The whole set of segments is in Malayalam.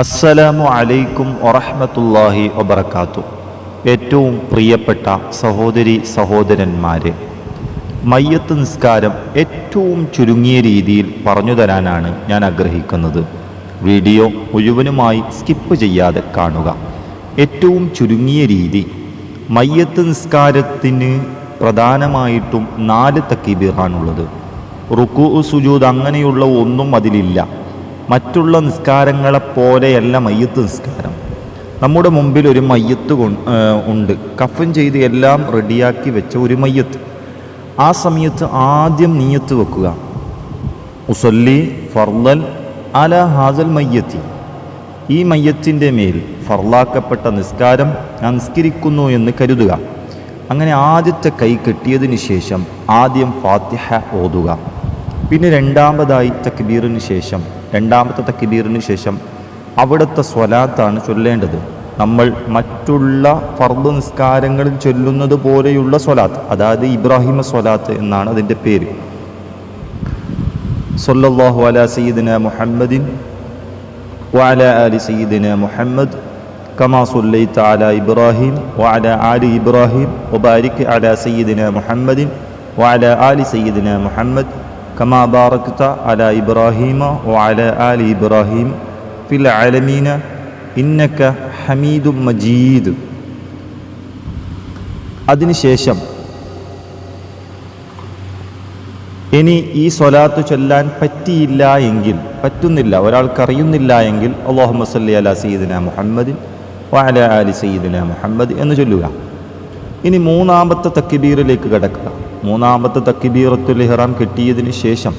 അസ്സലാമു അലൈക്കും വറഹ്മത്തുള്ളാഹി വബർക്കാത്തു ഏറ്റവും പ്രിയപ്പെട്ട സഹോദരി സഹോദരന്മാരെ മയ്യത്ത് നിസ്കാരം ഏറ്റവും ചുരുങ്ങിയ രീതിയിൽ പറഞ്ഞു തരാനാണ് ഞാൻ ആഗ്രഹിക്കുന്നത്. വീഡിയോ മുഴുവനുമായി സ്കിപ്പ് ചെയ്യാതെ കാണുക. ഏറ്റവും ചുരുങ്ങിയ രീതി മയ്യത്ത് നിസ്കാരത്തിന് പ്രധാനമായിട്ടും നാല് തക്കീബീറാണുള്ളത്. റുക്കു സുജൂദ് അങ്ങനെയുള്ള ഒന്നും അതിലില്ല. മറ്റുള്ള നിസ്കാരങ്ങളെപ്പോലെയല്ല മയ്യത്ത് നിസ്കാരം. നമ്മുടെ മുമ്പിൽ ഒരു മയ്യത്ത് ഉണ്ട്. കഫൻ ചെയ്ത് എല്ലാം റെഡിയാക്കി വെച്ച ഒരു മയ്യത്ത്. ആ സമയത്ത് ആദ്യം നീയത്ത് വെക്കുക. ഉസല്ലി ഫർലൽ അല ഹാസൽ മയ്യത്തി. ഈ മയ്യത്തിന്റെ മേൽ ഫർലാക്കപ്പെട്ട നിസ്കാരം ഞാൻ നിസ്കരിക്കുന്നു എന്ന് കരുതുക. അങ്ങനെ ആദ്യത്തെ കൈ കെട്ടിയതിന് ശേഷം ആദ്യം ഫാത്തിഹ ഓതുക. പിന്നെ രണ്ടാമതായി തക്ബീറിന് ശേഷം രണ്ടാമത്തെ തക്ബീറിന് ശേഷം അവിടുത്തെ സ്വലാത്താണ് ചൊല്ലേണ്ടത് നമ്മൾ മറ്റുള്ള ഫർദ് നിസ്കാരങ്ങളിൽ ചൊല്ലുന്നത് പോലെയുള്ള സ്വലാത്ത് അതായത് ഇബ്രാഹിമ സ്വലാത്ത് എന്നാണ് അതിൻ്റെ പേര് സല്ലല്ലാഹു അലാ സയ്യിദിന മുഹമ്മദിൻ وعلى آل سيدنا محمد كما صليت على إبراهيم وعلى آل إبراهيم وبارك على سيدنا محمد وعلى آل سيدنا محمد കമാ ബാറക്ത അല ഇബ്രാഹീമ ഒ അല ആലി ഇബ്രാഹീം ഫിൽ ആലമീന ഇന്നക്ക ഹമീദും മജീദ് അതിനുശേഷം ഇനി ഈ സ്വലാത്ത് ചൊല്ലാൻ പറ്റിയില്ല എങ്കിൽ പറ്റുന്നില്ല ഒരാൾക്കറിയുന്നില്ല എങ്കിൽ അള്ളാഹു സല്ലി അല സയ്യിദിന മുഹമ്മദിൻ വാല അലി സയ്യിദിന മുഹമ്മദ് എന്ന് ചൊല്ലുക. ഇനി മൂന്നാമത്തെ തക്കിബീറിലേക്ക് കിടക്കുക. മൂന്നാമത്തെ തക്കിബീറത്തുൽ ഇഹ്റാം കിട്ടിയതിന് ശേഷം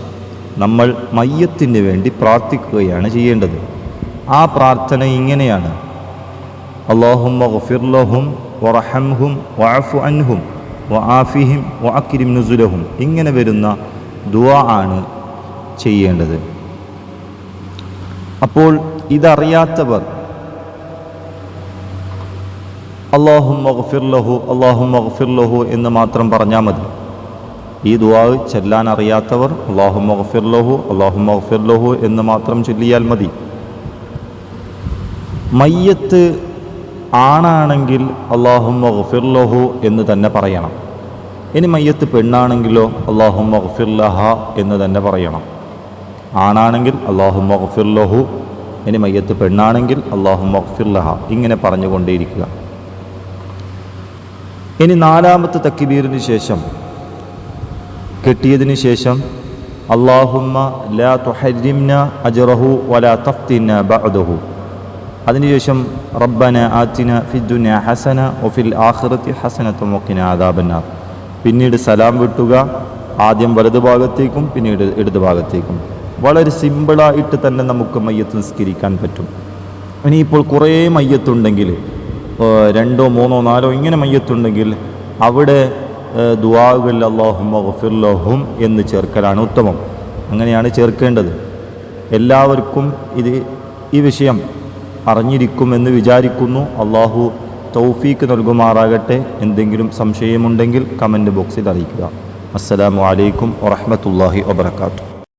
നമ്മൾ മയ്യത്തിന് വേണ്ടി പ്രാർത്ഥിക്കുകയാണ് ചെയ്യേണ്ടത്. ആ പ്രാർത്ഥന ഇങ്ങനെയാണ്. അള്ളാഹും ഗഫിർലഹും വറഹംഹും വഅഫു അൻഹും വആഫിഹിം വഅക്രിം നുസുലഹും. ഇങ്ങനെ വരുന്ന ദുആ ആണ് ചെയ്യേണ്ടത്. അപ്പോൾ ഇതറിയാത്തവർ അള്ളാഹും മഗ്ഫിർലഹു അള്ളാഹും മഗ്ഫിർലഹു എന്ന് മാത്രം പറഞ്ഞാൽ മതി. ഈ ദുആ ചെല്ലാൻ അറിയാത്തവർ അള്ളാഹു മഗ്ഫിർലഹു അള്ളാഹു മഗ്ഫിർലഹു എന്ന് മാത്രം ചൊല്ലിയാൽ മതി. മയ്യത്ത് ആണാണെങ്കിൽ അള്ളാഹു മഗ്ഫിർലഹു എന്ന് തന്നെ പറയണം. ഇനി മയ്യത്ത് പെണ്ണാണെങ്കിലോ അള്ളാഹു മഹഫിർലഹ എന്ന് തന്നെ പറയണം. ആണാണെങ്കിൽ അള്ളാഹു മഗ്ഫിർലഹു ഇനി മയ്യത്ത് പെണ്ണാണെങ്കിൽ അള്ളാഹു മഹഫിർലഹ ഇങ്ങനെ പറഞ്ഞുകൊണ്ടേയിരിക്കുക. ഇനി നാലാമത്തെ തക്കിബീറിന് ശേഷം കെട്ടിയതിന് ശേഷം അള്ളാഹുമ്മ ലാ വലാ ബഅദഹു. അതിനുശേഷം റബ്ബന ആത്തിന ഫിദ്ദുന ഹസന ഒഫിൽ ആഹ്റത്തി ഹസനത്തും ഒക്കിന ആദാബന്നാർ പിന്നീട് സലാം വിട്ടുക ആദ്യം വലതു ഭാഗത്തേക്കും പിന്നീട് ഇടതു ഭാഗത്തേക്കും. വളരെ സിമ്പിളായിട്ട് തന്നെ നമുക്ക് മയ്യത്ത് നിസ്കരിക്കാൻ പറ്റും. ഇനിയിപ്പോൾ കുറേ മയ്യത്തുണ്ടെങ്കിൽ രണ്ടോ മൂന്നോ നാലോ ഇങ്ങനെ മയ്യത്തുണ്ടെങ്കിൽ അവിടെ ദുവാകൾ അള്ളാഹു എന്ന് ചേർക്കലാണ് ഉത്തമം. അങ്ങനെയാണ് ചേർക്കേണ്ടത്. എല്ലാവർക്കും ഇത് ഈ വിഷയം അറിഞ്ഞിരിക്കുമെന്ന് വിചാരിക്കുന്നു. അള്ളാഹു തൗഫീക്ക് നൽകുമാറാകട്ടെ. എന്തെങ്കിലും സംശയമുണ്ടെങ്കിൽ കമന്റ് ബോക്സിൽ അറിയിക്കുക. അസ്സലാമു അലൈക്കും വറഹമത്തല്ലാഹി വബർക്കാത്തു